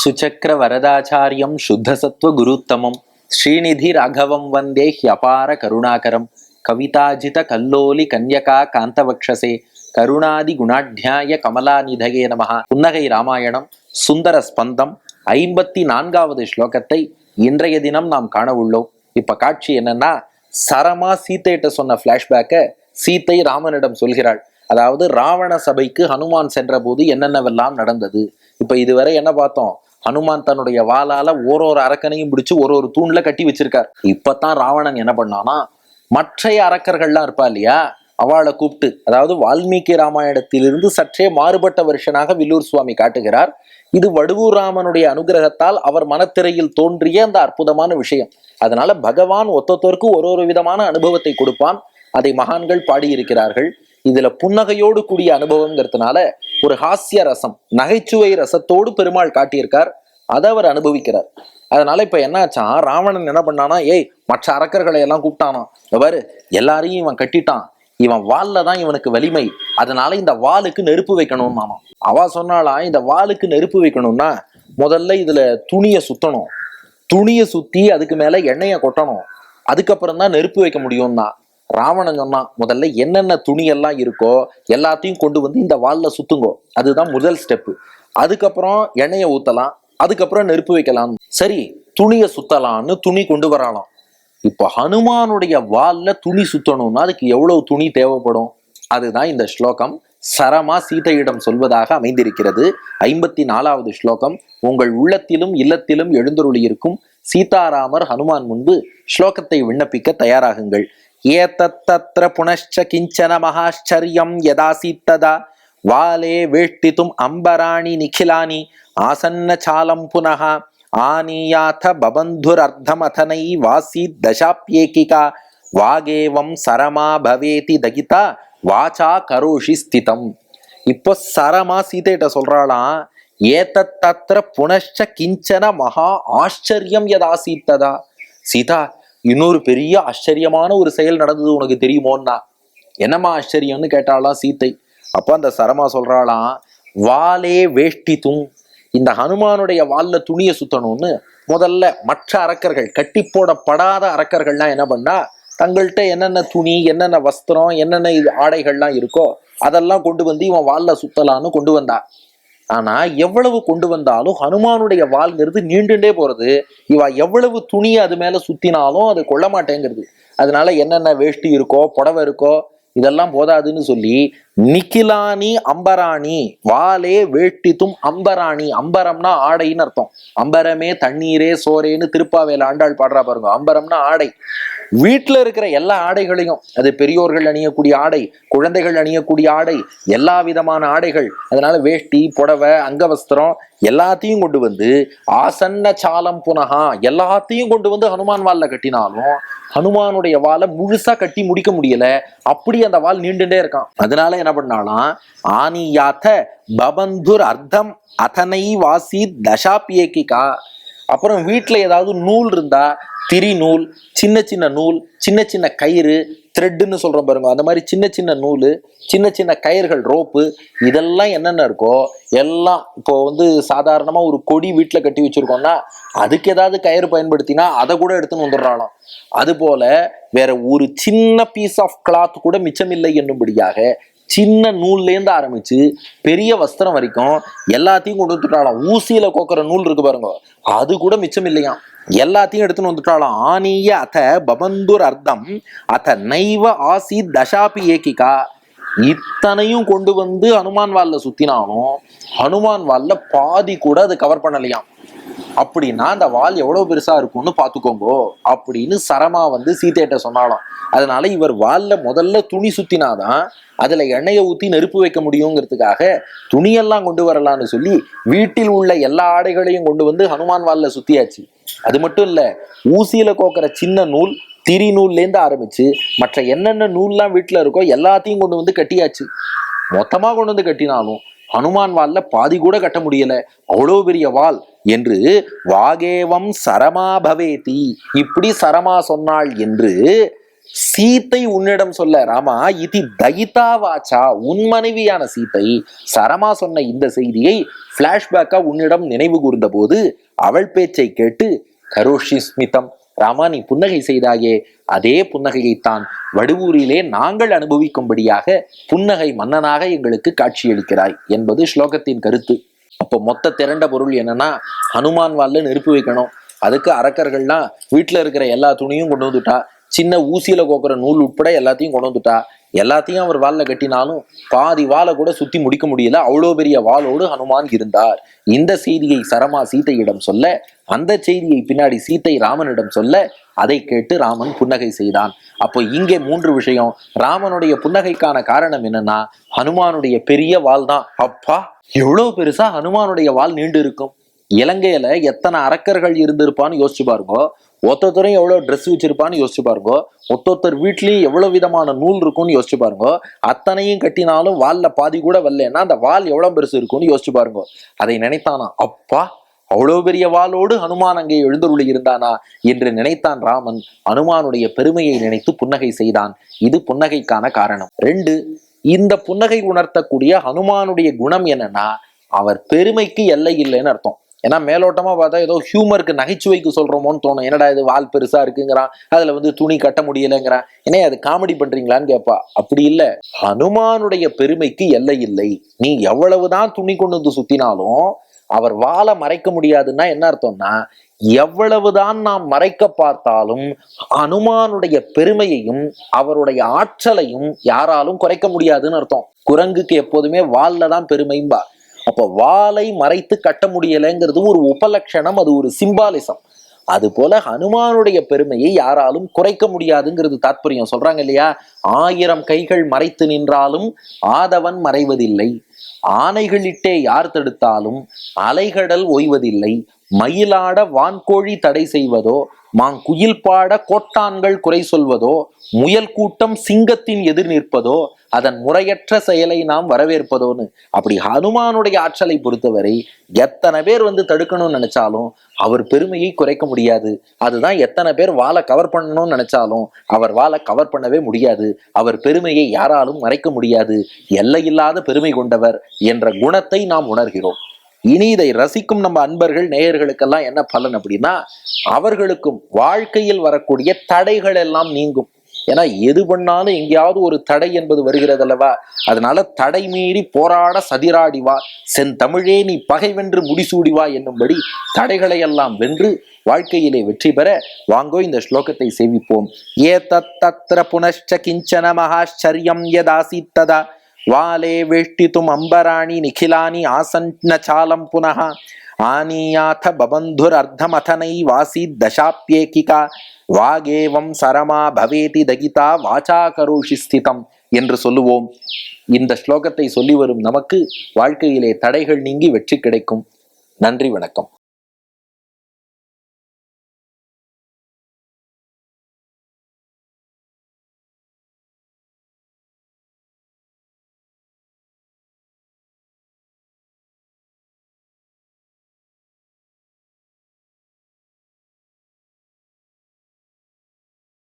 சுச்சக்கர வரதாச்சாரியம் சுத்தசத்துவ குருத்தமம். ஸ்ரீநிதி ராகவம் வந்தே ஹியபார கருணாகரம். கவிதாஜித கல்லோலி கன்யகா காந்தவக்ஷசே. கருணாதி குணாட்யாய கமலாநிதயே நமகா புன்னகை ராமாயணம் சுந்தர ஸ்பந்தம் ஐம்பத்தி நான்காவது ஸ்லோகத்தை இன்றைய தினம் நாம் காண உள்ளோம். இப்ப காட்சி என்னன்னா சரமா சீத்தையிட்ட சொன்ன பிளாஷ்பேக்கை சீத்தை ராமனிடம் சொல்கிறாள். அதாவது ராவண சபைக்கு ஹனுமான் சென்ற போது என்னென்னவெல்லாம் நடந்தது? இப்ப இதுவரை என்ன பார்த்தோம்? ஹனுமான் தன்னுடைய வாளால ஒரு ஒரு அரக்கனையும் பிடிச்சு ஒரு ஒரு தூண்ல கட்டி வச்சிருக்கார். இப்பதான் ராவணன் என்ன பண்ணானா மற்றைய அரக்கர்கள்லாம் இருப்பா இல்லையா? அவளை கூப்பிட்டு அதாவது வால்மீகி ராமாயணத்திலிருந்து சற்றே மாறுபட்ட வருஷனாக வில்லூர் சுவாமி காட்டுகிறார். இது வடுவூர் ராமனுடைய அனுகிரகத்தால் அவர் மனத்திரையில் தோன்றிய அந்த அற்புதமான விஷயம். அதனால பகவான் ஒத்தத்தோருக்கு ஒரு ஒரு விதமான அனுபவத்தை கொடுப்பான். அதை மகான்கள் பாடியிருக்கிறார்கள். இதுல புன்னகையோடு கூடிய அனுபவங்கிறதுனால ஒரு ஹாஸ்ய ரசம் நகைச்சுவை ரசத்தோடு பெருமாள் காட்டியிருக்கார். அதை அவர் அனுபவிக்கிறார். அதனால இப்ப என்னாச்சான் ராவணன் என்ன பண்ணானா ஏய் மற்ற அரக்கர்களை எல்லாம் கூப்பிட்டானா. பாரு எல்லாரையும் இவன் கட்டிட்டான். இவன் வால்ல தான் இவனுக்கு வலிமை. அதனால இந்த வாளுக்கு நெருப்பு வைக்கணும் நானும் அவ சொன்னாலாம் இந்த வாளுக்கு நெருப்பு வைக்கணும்னா முதல்ல இதுல துணியை சுத்தணும். துணியை சுத்தி அதுக்கு மேல எண்ணெயை கொட்டணும். அதுக்கப்புறம் தான் நெருப்பு வைக்க முடியும்னா. ராவணன் சொன்னான் முதல்ல என்னென்ன துணி எல்லாம் இருக்கோ எல்லாத்தையும் கொண்டு வந்து இந்த வாலில் சுத்துங்கோ. அதுதான் முதல் ஸ்டெப்பு அதுக்கப்புறம் எண்ணெயை ஊத்தலாம். அதுக்கப்புறம் நெருப்பு வைக்கலாம். சரி துணியை சுத்தலாம்னு துணி கொண்டு வரலாம் இப்போ ஹனுமானுடைய வாலில் துணி சுத்தணும்னா அதுக்கு எவ்வளவு துணி தேவைப்படும்? அதுதான் இந்த ஸ்லோகம். சரமா சீதையிடம் சொல்வதாக அமைந்திருக்கிறது. ஐம்பத்தி நாலாவது ஸ்லோகம். உங்கள் உள்ளத்திலும் இல்லத்திலும் எழுந்தருளியிருக்கும் சீதாராமர் ஹனுமான் முன்பு ஸ்லோகத்தை விண்ணப்பிக்க தயாராகுங்கள். ఏతత్తత్ర పునశ్చ కించన మహాశ్చర్యం యదాసీత్తదా వాలే వేష్టితుం అంబరాణి నిఖిలాని ఆసన్న చాలం పునః ఆనీయాథ బబంధురర్ధమథనై వాసీ దశాప్యేకిక వాగేవం సరమా భవేతి దగిత వాచా కరోషి స్థితం இப்போ சரமா சீதைகிட்ட சொல்றாளாம் ஏத்தத்தத்திர புனஷ்ட கிஞ்சன மகா ஆச்சரியம் எதா சீத்ததா సీత இன்னொரு பெரிய ஆச்சரியமான ஒரு செயல் நடந்தது உனக்கு தெரியுமோன்னா? என்னம்மா ஆச்சரியம்னு கேட்டாலாம் சீத்தை. அப்போ அந்த சரமா சொல்றாளாம் வாலே வேஷ்டி தும் இந்த ஹனுமானுடைய வால்ல துணியை சுத்தணும்னு முதல்ல மற்ற அரக்கர்கள் கட்டி போடப்படாத அரக்கர்கள்லாம் என்ன பண்ணா தங்கள்கிட்ட என்னென்ன துணி என்னென்ன வஸ்திரம் என்னென்ன இது ஆடைகள்லாம் இருக்கோ அதெல்லாம் கொண்டு வந்து இவன் வால்ல சுத்தலான்னு கொண்டு வந்தா. ஆனா எவ்வளவு கொண்டு வந்தாலும் ஹனுமானுடைய வாள்ங்கிறது நீண்டுண்டே போறது. இவா எவ்வளவு துணியை அது மேல சுத்தினாலும் அது கொள்ள மாட்டேங்கிறது. அதனால என்னென்ன வேஷ்டி இருக்கோ புடவை இருக்கோ இதெல்லாம் போதாதுன்னு சொல்லி நிக்கிலானி அம்பராணி வாலே வேட்டித்தும் அம்பராணி அம்பரம்னா ஆடைன்னு அர்த்தம். அம்பரமே தண்ணீரே சோரேன்னு திருப்பாவேல ஆண்டாள் பாடுறா பாருங்க அம்பரம்னா ஆடை. வீட்டில் இருக்கிற எல்லா ஆடைகளையும் அது பெரியோர்கள் அணியக்கூடிய ஆடை குழந்தைகள் அணியக்கூடிய ஆடை எல்லா விதமான ஆடைகள் அதனால வேஷ்டி புடவை அங்கவஸ்திரம் எல்லாத்தையும் கொண்டு வந்து ஆசன்ன சாலம் புனகா எல்லாத்தையும் கொண்டு வந்து ஹனுமான் வாலில் கட்டினாலும் ஹனுமானுடைய வாலை முழுசா கட்டி முடிக்க முடியல. அப்படி அந்த வால் நீண்டுட்டே இருக்கான். அதனால என்ன பண்ணாலாம்? ஆனியாத்த பபந்துர் அர்த்தம் அதனை வாசி தசாபியேகிகா அப்புறம் வீட்டில் ஏதாவது நூல் இருந்தா திரிநூல் சின்ன சின்ன நூல் சின்ன சின்ன கயிறு த்ரெட்டுன்னு சொல்கிறோம் பாருங்க. அந்த மாதிரி சின்ன சின்ன நூல் சின்ன சின்ன கயிறுகள் ரோப்பு இதெல்லாம் என்னென்ன இருக்கோ எல்லாம் இப்போ வந்து சாதாரணமாக ஒரு கொடி வீட்டில் கட்டி வச்சிருக்கோம்னா அதுக்கு ஏதாவது கயிறு பயன்படுத்தினா அதை கூட எடுத்துன்னு வந்துடுறாலும் அதுபோல வேற ஒரு சின்ன பீஸ் ஆஃப் கிளாத் கூட மிச்சமில்லை என்னும்படியாக சின்ன நூல்லேருந்து ஆரம்பிச்சு பெரிய வஸ்திரம் வரைக்கும் எல்லாத்தையும் கொண்டு வந்துட்டாலாம் ஊசியில கோக்குற நூல் இருக்கு பாருங்க. அது கூட மிச்சம் இல்லையாம் எல்லாத்தையும் எடுத்துன்னு வந்துட்டாலும் ஆனிய அத பபந்துர் அர்த்தம். அத நைவ ஆசி தசாபி ஏகிகா. இத்தனையும் கொண்டு வந்து ஹனுமான் வால்ல சுத்தினாலும் ஹனுமான் வால்ல பாதி கூட அது கவர் பண்ணலையாம். அப்படின்னா அந்த வால் எவ்வளவு பெருசா இருக்கும்னு பாத்துக்கோங்கோ அப்படின்னு சரமா வந்து சீத்தையிட்ட சொன்னாலாம் அதனால இவர் வால்ல முதல்ல துணி சுத்தினாதான் அதுல எண்ணெயை ஊத்தி நெருப்பு வைக்க முடியுங்கிறதுக்காக துணியெல்லாம் கொண்டு வரலாம்னு சொல்லி வீட்டில் உள்ள எல்லா ஆடைகளையும் கொண்டு வந்து ஹனுமான் வால்ல சுத்தியாச்சு. அது மட்டும் இல்ல ஊசியில கோக்குற சின்ன நூல் திரி நூல்லேருந்து ஆரம்பிச்சு மற்ற என்னென்ன நூல்லாம் வீட்டுல இருக்கோ எல்லாத்தையும் கொண்டு வந்து கட்டியாச்சு. மொத்தமா கொண்டு வந்து கட்டினாலும் ஹனுமான் வால்ல பாதி கூட கட்ட முடியல. அவ்வளோ பெரிய வால். என்று வாகேவம் சரமா பவேதி. இப்படி சரமா சொன்னாள் என்று சீத்தை உன்னிடம் சொல்ல ராமா இதி தயிதா வாச்சா உன் மனைவியான சீத்தை. சரமா சொன்ன இந்த செய்தியை பிளாஷ்பேக்கா உன்னிடம் நினைவு கூர்ந்த போது அவள் பேச்சை கேட்டு கரோஷி ஸ்மிதம் ராமா நீ புன்னகை செய்தாயே. அதே புன்னகையைத்தான் வடுவூரிலே நாங்கள் அனுபவிக்கும்படியாக புன்னகை மன்னனாக எங்களுக்கு காட்சியளிக்கிறாய் என்பது ஸ்லோகத்தின் கருத்து. அப்போ மொத்த திரண்ட பொருள் என்னன்னா ஹனுமான் வால்ல நெருப்பு வைக்கணும். அதுக்கு அரக்கர்கள்லாம் வீட்டில் இருக்கிற எல்லா துணியும் கொண்டு வந்துட்டா. சின்ன ஊசியில கோக்குற நூல் உட்பட எல்லாத்தையும் கொண்டு வந்துட்டா. எல்லாத்தையும் அவர் வால்ல கட்டினாலும் பாதி வாளை கூட சுத்தி முடிக்க முடியல. அவ்வளோ பெரிய வாளோடு ஹனுமான் இருந்தார். இந்த செய்தியை சரமா சீதையிடம் சொல்ல அந்த செய்தியை பின்னாடி சீதை ராமனிடம் சொல்ல அதை கேட்டு ராமன் புன்னகை செய்தான். அப்போ இங்கே மூன்று விஷயம். ராமனுடைய புன்னகைக்கான காரணம் என்னன்னா ஹனுமானுடைய பெரிய வாள் தான். அப்பா எவ்வளோ பெருசா ஹனுமானுடைய வாள் நீண்டு இருக்கும்? இலங்கையில எத்தனை அரக்கர்கள் இருந்திருப்பான்னு யோசிச்சு பாருங்க. ஒத்தொத்தரையும் எவ்வளவு ட்ரெஸ் வச்சிருப்பான்னு யோசிச்சு பாருங்க. ஒத்தொத்தர் வீட்லேயும் எவ்வளவு விதமான நூல் இருக்கும்னு யோசிச்சு பாருங்க. அத்தனையும் கட்டினாலும் வாலில் பாதி கூட வரலன்னா அந்த வால் எவ்வளவு பெருசு இருக்கும்னு யோசிச்சு பாருங்க. அதை நினைத்தானா? அப்பா அவ்வளவு பெரிய வாளோடு ஹனுமான் அங்கே எழுந்தருளி இருந்தானா என்று நினைத்தான் ராமன். ஹனுமானுடைய பெருமையை நினைத்து புன்னகை செய்தான். இது புன்னகைக்கான காரணம். ரெண்டு இந்த புன்னகை உணர்த்தக்கூடிய ஹனுமானுடைய குணம் என்னன்னா அவர் பெருமைக்கு எல்லை இல்லைன்னு அர்த்தம். ஏன்னா மேலோட்டமா பார்த்தா ஏதோ ஹியூமருக்கு நகைச்சுவைக்கு சொல்றோமோன்னு தோணும். என்னடா இது வால் பெருசா இருக்குங்கிறான். அதுல வந்து துணி கட்ட முடியலைங்கிறான். ஏன்னா அது காமெடி பண்றீங்களான்னு கேட்பா. அப்படி இல்ல. ஹனுமானுடைய பெருமைக்கு எல்லை இல்லை. நீ எவ்வளவுதான் துணி கொண்டு வந்து சுத்தினாலும் அவர் வாழை மறைக்க முடியாதுன்னா என்ன அர்த்தம்னா எவ்வளவுதான் நாம் மறைக்க பார்த்தாலும் அனுமானுடைய பெருமையையும் அவருடைய ஆற்றலையும் யாராலும் குறைக்க முடியாதுன்னு அர்த்தம். குரங்குக்கு எப்போதுமே வால்ல தான் பெருமைம்பா. அப்போ வாளை மறைத்து கட்ட முடியலைங்கிறது ஒரு உபலட்சணம் அது ஒரு சிம்பாலிசம். அது போல ஹனுமானுடைய பெருமையை யாராலும் குறைக்க முடியாதுங்கிறது தாத்பரியம். சொல்றாங்க இல்லையா? ஆயிரம் கைகள் மறைத்து நின்றாலும் ஆதவன் மறைவதில்லை. ஆனைகளிட்டே யார் தடுத்தாலும் அலைகடல் ஓய்வதில்லை. மயிலாட வான்கோழி தடை செய்வதோ மாங்குயில் பாட கோட்டான்கள் குறை சொல்வதோ முயல் கூட்டம் சிங்கத்தின் எதிர் நிற்பதோ அதன் முறையற்ற செயலை நாம் வரவேற்பதோன்னு. அப்படி ஹனுமானுடைய ஆற்றலை பொறுத்தவரை எத்தனை பேர் வந்து தடுக்கணும்னு நினைச்சாலும் அவர் பெருமையை குறைக்க முடியாது. அதுதான் எத்தனை பேர் வாழை கவர் பண்ணணும்னு நினைச்சாலும் அவர் வாழை கவர் பண்ணவே முடியாது. அவர் பெருமையை யாராலும் மறைக்க முடியாது. எல்லையில்லாத பெருமை கொண்டவர் என்ற குணத்தை நாம் உணர்கிறோம். இனி இதை ரசிக்கும் நம்ம அன்பர்கள் நேயர்களுக்கெல்லாம் என்ன பலன் அப்படின்னா அவர்களுக்கும் வாழ்க்கையில் வரக்கூடிய தடைகள் எல்லாம் நீங்கும். ஏன்னா எது பண்ணாலும் எங்கேயாவது ஒரு தடை என்பது வருகிறது அல்லவா? அதனால தடை மீறி போராட சதிராடிவா செந்தமிழே நீ பகை வென்று முடிசூடி என்னும்படி தடைகளை எல்லாம் வென்று வாழ்க்கையிலே வெற்றி பெற வாங்கோ இந்த ஸ்லோகத்தை சேவிப்போம். ஏ தத்திர புனஷ்ட கிஞ்சன மகாச்சரியம் யதாசித்ததா. வாலே வேஷ்டித்தும் அம்பராணி நிகிலானி ஆசன்ன சாலம் புனः பபந்துர் அர்த்தமதனை வாசி தசாப்யேகிகா. வாகேவம் சரமா பவேதி தகிதா வாச்சா கரோஷி ஸ்திதம் என்று சொல்லுவோம். இந்த ஸ்லோகத்தை சொல்லி வரும் நமக்கு வாழ்க்கையிலே தடைகள் நீங்கி வெற்றி கிடைக்கும். நன்றி வணக்கம்.